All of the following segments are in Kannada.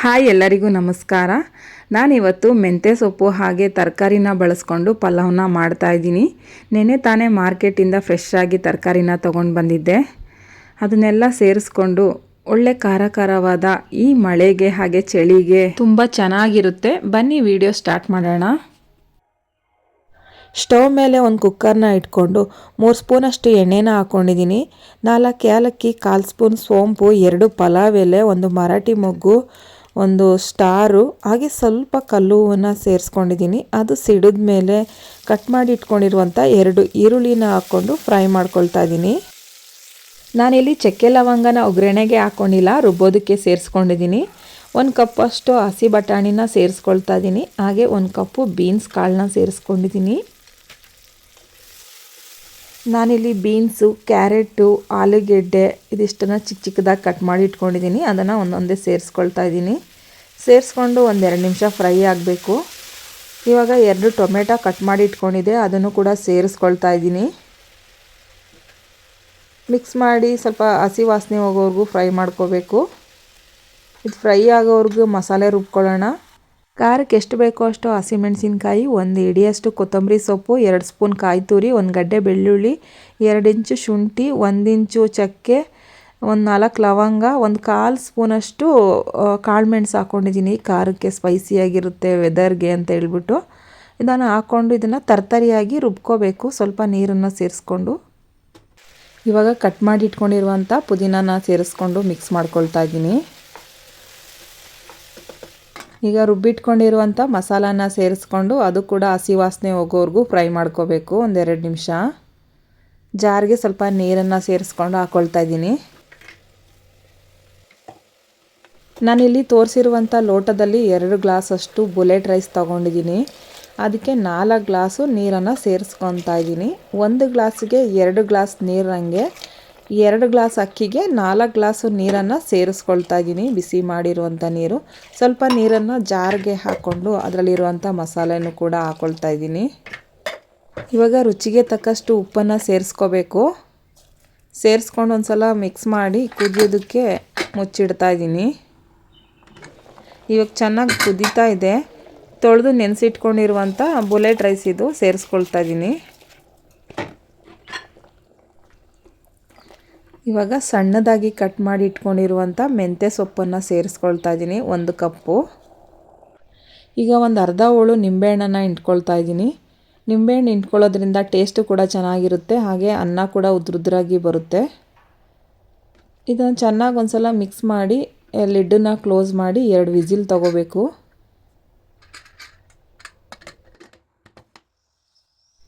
ಹಾಯ್ ಎಲ್ಲರಿಗೂ ನಮಸ್ಕಾರ. ನಾನಿವತ್ತು ಮೆಂತ್ಯ ಸೊಪ್ಪು ಹಾಗೆ ತರಕಾರಿನ ಬಳಸ್ಕೊಂಡು ಪಲಾವ್ನ ಮಾಡ್ತಾ ಇದ್ದೀನಿ. ನೆನೆ ತಾನೇ ಮಾರ್ಕೆಟಿಂದ ಫ್ರೆಶ್ ಆಗಿ ತರಕಾರಿನ ತೊಗೊಂಡು ಬಂದಿದ್ದೆ. ಅದನ್ನೆಲ್ಲ ಸೇರಿಸ್ಕೊಂಡು ಒಳ್ಳೆ ಖಾರ ಖಾರವಾದ ಈ ಮಳೆಗೆ ಹಾಗೆ ಚಳಿಗೆ ತುಂಬ ಚೆನ್ನಾಗಿರುತ್ತೆ. ಬನ್ನಿ ವಿಡಿಯೋ ಸ್ಟಾರ್ಟ್ ಮಾಡೋಣ. ಸ್ಟವ್ ಮೇಲೆ ಒಂದು ಕುಕ್ಕರ್ನ ಇಟ್ಕೊಂಡು ಮೂರು ಸ್ಪೂನಷ್ಟು ಎಣ್ಣೆನ ಹಾಕ್ಕೊಂಡಿದ್ದೀನಿ ನಾಲ್ಕು ಏಲಕ್ಕಿ ಕಾಲು ಸ್ಪೂನ್ ಸೋಂಪು, ಎರಡು ಪಲಾವ್ ಎಲೆ, ಒಂದು ಮರಾಠಿ ಮೊಗ್ಗು ಒಂದು ಸ್ಟಾರು, ಹಾಗೆ ಸ್ವಲ್ಪ ಕಲ್ಲುವನ್ನು ಸೇರಿಸ್ಕೊಂಡಿದ್ದೀನಿ. ಅದು ಸಿಡಿದ ಮೇಲೆ ಕಟ್ ಮಾಡಿ ಇಟ್ಕೊಂಡಿರುವಂಥ ಎರಡು ಈರುಳ್ಳಿನ ಹಾಕ್ಕೊಂಡು ಫ್ರೈ ಮಾಡ್ಕೊಳ್ತಾ ಇದ್ದೀನಿ. ನಾನಿಲ್ಲಿ ಚಕ್ಕೆ ಲವಂಗನ ಒಗ್ಗರಣೆಗೆ ಹಾಕ್ಕೊಂಡಿಲ್ಲ ರುಬ್ಬೋದಕ್ಕೆ ಸೇರಿಸ್ಕೊಂಡಿದ್ದೀನಿ. ಒಂದು ಕಪ್ಪಷ್ಟು ಹಸಿ ಬಟಾಣಿನ ಸೇರಿಸ್ಕೊಳ್ತಾ ಇದ್ದೀನಿ. ಹಾಗೆ ಒಂದು ಕಪ್ಪು ಬೀನ್ಸ್ ಕಾಳನ್ನ ಸೇರಿಸ್ಕೊಂಡಿದ್ದೀನಿ. ನಾನಿಲ್ಲಿ ಬೀನ್ಸು, ಕ್ಯಾರೆಟು, ಆಲೂಗೆಡ್ಡೆ, ಇದಿಷ್ಟನ್ನು ಚಿಕ್ಕ ಚಿಕ್ಕದಾಗಿ ಕಟ್ ಮಾಡಿ ಇಟ್ಕೊಂಡಿದ್ದೀನಿ. ಅದನ್ನು ಒಂದೊಂದೇ ಸೇರಿಸ್ಕೊಳ್ತಾ ಇದ್ದೀನಿ. ಸೇರಿಸ್ಕೊಂಡು ಒಂದೆರಡು ನಿಮಿಷ ಫ್ರೈ ಆಗಬೇಕು. ಇವಾಗ ಎರಡು ಟೊಮೆಟೊ ಕಟ್ ಮಾಡಿ ಇಟ್ಕೊಂಡಿದ್ದೆ. ಅದನ್ನು ಕೂಡ ಸೇರಿಸ್ಕೊಳ್ತಾ ಇದ್ದೀನಿ. ಮಿಕ್ಸ್ ಮಾಡಿ ಸ್ವಲ್ಪ ಹಸಿ ವಾಸನೆ ಹೋಗೋವರೆಗೂ ಫ್ರೈ ಮಾಡ್ಕೋಬೇಕು. ಇದು ಫ್ರೈ ಆಗೋವರೆಗೂ ಮಸಾಲೆ ರುಬ್ಕೊಳ್ಳೋಣ. ಖಾರಕ್ಕೆ ಎಷ್ಟು ಬೇಕೋ ಅಷ್ಟು ಹಸಿಮೆಣಸಿನ್ಕಾಯಿ ಒಂದು ಇಡಿಯಷ್ಟು ಕೊತ್ತಂಬರಿ ಸೊಪ್ಪು, ಎರಡು ಸ್ಪೂನ್ ಕಾಯಿ ತುರಿ, ಒಂದು ಗಡ್ಡೆ ಬೆಳ್ಳುಳ್ಳಿ, ಎರಡು ಇಂಚು ಶುಂಠಿ, ಒಂದು ಇಂಚು ಚಕ್ಕೆ, ಒಂದು ನಾಲ್ಕು ಲವಂಗ, ಒಂದು ಕಾಲು ಸ್ಪೂನಷ್ಟು ಕಾಳು ಮೆಣಸು ಹಾಕ್ಕೊಂಡಿದ್ದೀನಿ ಖಾರಕ್ಕೆ ಸ್ಪೈಸಿಯಾಗಿರುತ್ತೆ ವೆದರ್ಗೆ ಅಂತ ಹೇಳ್ಬಿಟ್ಟು. ಇದನ್ನು ಹಾಕ್ಕೊಂಡು ಇದನ್ನು ತರ್ತರಿಯಾಗಿ ರುಬ್ಕೋಬೇಕು. ಸ್ವಲ್ಪ ನೀರನ್ನು ಸೇರಿಸ್ಕೊಂಡು. ಇವಾಗ ಕಟ್ ಮಾಡಿ ಇಟ್ಕೊಂಡಿರುವಂಥ ಪುದೀನಾನ ಸೇರಿಸ್ಕೊಂಡು ಮಿಕ್ಸ್ ಮಾಡ್ಕೊಳ್ತಾ ಇದ್ದೀನಿ. ಈಗ ರುಬ್ಬಿಟ್ಕೊಂಡಿರುವಂಥ ಮಸಾಲಾನ ಸೇರಿಸ್ಕೊಂಡು ಅದು ಕೂಡ ಹಸಿ ವಾಸನೆ ಹೋಗೋವರೆಗೂ ಫ್ರೈ ಮಾಡ್ಕೋಬೇಕು ಒಂದೆರಡು ನಿಮಿಷ. ಜಾರಿಗೆ ಸ್ವಲ್ಪ ನೀರನ್ನು ಸೇರಿಸ್ಕೊಂಡು ಹಾಕ್ಕೊಳ್ತಾ ಇದ್ದೀನಿ. ನಾನಿಲ್ಲಿ ತೋರಿಸಿರುವಂಥ ಲೋಟದಲ್ಲಿ ಎರಡು ಗ್ಲಾಸಷ್ಟು ಬುಲೆಟ್ ರೈಸ್ ತೊಗೊಂಡಿದ್ದೀನಿ. ಅದಕ್ಕೆ ನಾಲ್ಕು ಗ್ಲಾಸು ನೀರನ್ನು ಸೇರಿಸ್ಕೊತಾ ಇದ್ದೀನಿ. ಒಂದು ಗ್ಲಾಸಿಗೆ ಎರಡು ಗ್ಲಾಸ್ ನೀರಂಗೆ ಎರಡು ಗ್ಲಾಸ್ ಅಕ್ಕಿಗೆ ನಾಲ್ಕು ಗ್ಲಾಸು ನೀರನ್ನು ಸೇರಿಸ್ಕೊಳ್ತಾ ಇದ್ದೀನಿ ಬಿಸಿ ಮಾಡಿರುವಂಥ ನೀರು. ಸ್ವಲ್ಪ ನೀರನ್ನು ಜಾರ್ಗೆ ಹಾಕ್ಕೊಂಡು ಅದರಲ್ಲಿರುವಂಥ ಮಸಾಲೆನೂ ಕೂಡ ಹಾಕ್ಕೊಳ್ತಾ ಇದ್ದೀನಿ ಇವಾಗ ರುಚಿಗೆ ತಕ್ಕಷ್ಟು ಉಪ್ಪನ್ನು ಸೇರಿಸ್ಕೋಬೇಕು. ಸೇರಿಸ್ಕೊಂಡು ಒಂದು ಸಲ ಮಿಕ್ಸ್ ಮಾಡಿ ಕುದಿಯೋದಕ್ಕೆ ಮುಚ್ಚಿಡ್ತಾ ಇದ್ದೀನಿ ಇವಾಗ ಚೆನ್ನಾಗಿ ಕುದೀತಾ ಇದೆ. ತೊಳೆದು ನೆನೆಸಿಟ್ಕೊಂಡಿರುವಂಥ ಬುಲೆಟ್ ರೈಸ್ ಇದು ಸೇರಿಸ್ಕೊಳ್ತಾ ಇದ್ದೀನಿ ಇವಾಗ ಸಣ್ಣದಾಗಿ ಕಟ್ ಮಾಡಿ ಇಟ್ಕೊಂಡಿರುವಂಥ ಮೆಂತ್ಯ ಸೊಪ್ಪನ್ನು ಸೇರಿಸ್ಕೊಳ್ತಾ ಇದ್ದೀನಿ ಒಂದು ಕಪ್ಪು. ಈಗ ಒಂದು ಅರ್ಧ ಹೋಳು ನಿಂಬೆಹಣ್ಣನ್ನು ಇಟ್ಕೊಳ್ತಾ ಇದ್ದೀನಿ ನಿಂಬೆಹಣ್ಣು ಇಟ್ಕೊಳ್ಳೋದ್ರಿಂದ ಟೇಸ್ಟು ಕೂಡ ಚೆನ್ನಾಗಿರುತ್ತೆ, ಹಾಗೆ ಅನ್ನ ಕೂಡ ಉದ್ರುದ್ರಾಗಿ ಬರುತ್ತೆ. ಇದನ್ನು ಚೆನ್ನಾಗಿ ಒಂದು ಸಲ ಮಿಕ್ಸ್ ಮಾಡಿ, ಲಿಡ್ಡನ್ನು ಕ್ಲೋಸ್ ಮಾಡಿ ಎರಡು ವಿಸಿಲ್ ತೊಗೋಬೇಕು.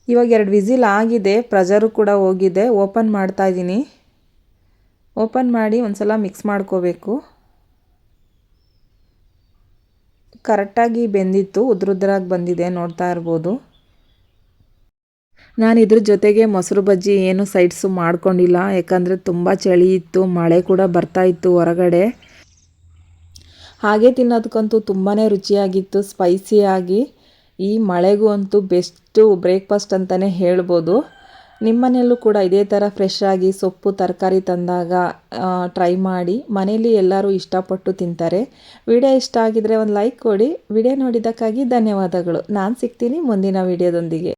ಇವಾಗ ಎರಡು ವಿಸಿಲ್ ಆಗಿದೆ ಪ್ರೆಜರು ಕೂಡ ಹೋಗಿದೆ ಓಪನ್ ಮಾಡ್ತಾ ಇದ್ದೀನಿ ಓಪನ್ ಮಾಡಿ ಒಂದು ಸಲ ಮಿಕ್ಸ್ ಮಾಡ್ಕೋಬೇಕು. ಕರೆಕ್ಟಾಗಿ ಬೆಂದಿತ್ತು, ಉದ್ರುದ್ರಾಗಿ ಬಂದಿದೆ ನೋಡ್ತಾ ಇರ್ಬೋದು. ನಾನು ಇದ್ರ ಜೊತೆಗೆ ಮೊಸರು ಬಜ್ಜಿ ಏನು ಸೈಡ್ಸು ಮಾಡ್ಕೊಂಡಿಲ್ಲ, ಯಾಕಂದರೆ ತುಂಬ ಚಳಿ ಇತ್ತು, ಮಳೆ ಕೂಡ ಬರ್ತಾ ಇತ್ತು ಹೊರಗಡೆ. ಹಾಗೆ ತಿನ್ನೋದಕ್ಕಂತೂ ತುಂಬಾ ರುಚಿಯಾಗಿತ್ತು ಸ್ಪೈಸಿಯಾಗಿ ಈ ಮಳೆಗೂ ಅಂತೂ ಬೆಸ್ಟು ಬ್ರೇಕ್ಫಾಸ್ಟ್ ಅಂತಲೇ ಹೇಳ್ಬೋದು. ನಿಮ್ಮನೆಯಲ್ಲೂ ಕೂಡ ಇದೇ ಥರ ಫ್ರೆಶ್ ಆಗಿ ಸೊಪ್ಪು, ತರಕಾರಿ ತಂದಾಗ ಟ್ರೈ ಮಾಡಿ ಮನೆಯಲ್ಲಿ ಎಲ್ಲರೂ ಇಷ್ಟಪಟ್ಟು ತಿಂತಾರೆ. ವಿಡಿಯೋ ಇಷ್ಟ ಆಗಿದರೆ ಒಂದು ಲೈಕ್ ಕೊಡಿ. ವಿಡಿಯೋ ನೋಡಿದ್ದಕ್ಕಾಗಿ ಧನ್ಯವಾದಗಳು. ನಾನು ಸಿಗ್ತೀನಿ ಮುಂದಿನ ವಿಡಿಯೋದೊಂದಿಗೆ.